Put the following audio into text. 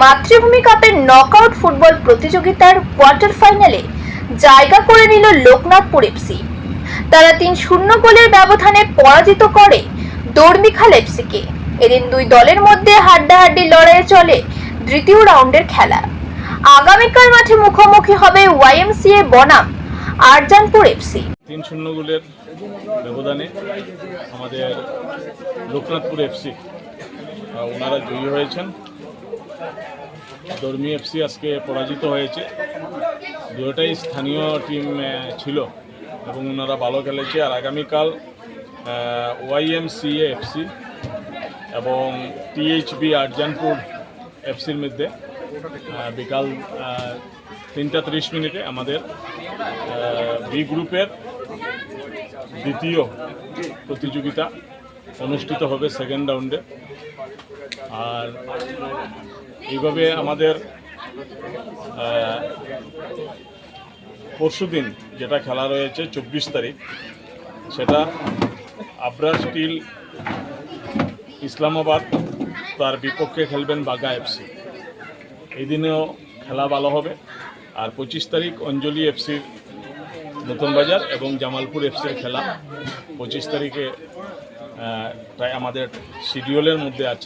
মাতৃভূমি কাপের knockout football প্রতিযোগিতার কোয়ার্টার ফাইনালে জায়গা করে নিল লোকনাথপুর এফসি তারা তিন শূন্য গোলের ব্যবধানে পরাজিত করে দর্মিখাল এফসিকে এদিন দুই দলের মধ্যে হাড্ডাহাড্ডি লড়াইয়ে চলে দ্বিতীয় রাউন্ডের খেলা। আগামীকাল মাঠে মুখোমুখি হবে ওয়াইএমসিএ বনাম আরজানপুর এফসি তিন শূন্য গোলের ব্যবধানে আমাদের লোকনাথপুর এফসি ওনারা জয়ী হয়েছেন। ধর্মী এফসি আজকে পরাজিত হয়েছে। দুটোটাই স্থানীয় টিম ছিল এবং ওনারা ভালো খেলেছে। আর আগামীকাল ওয়াইএমসিএ এফসি এবং টিএইচবি আরজানপুর এফসির মধ্যে বিকাল তিনটা ত্রিশ মিনিটে আমাদের বি গ্রুপের দ্বিতীয় প্রতিযোগিতা অনুষ্ঠিত হবে সেকেন্ড রাউন্ডে আর এইভাবে আমাদের পরশু দিন যেটা খেলা রয়েছে চব্বিশ তারিখ, সেটা আবরা স্টিল ইসলামাবাদ তার বিপক্ষে খেলবেন বাগা এফসি। এই দিনেও খেলা ভালো হবে। আর পঁচিশ তারিখ অঞ্জলি এফসির নতুন বাজার এবং জামালপুর এফসির খেলা। পঁচিশ তারিখে তাই আমাদের শিডিউলের মধ্যে আছে।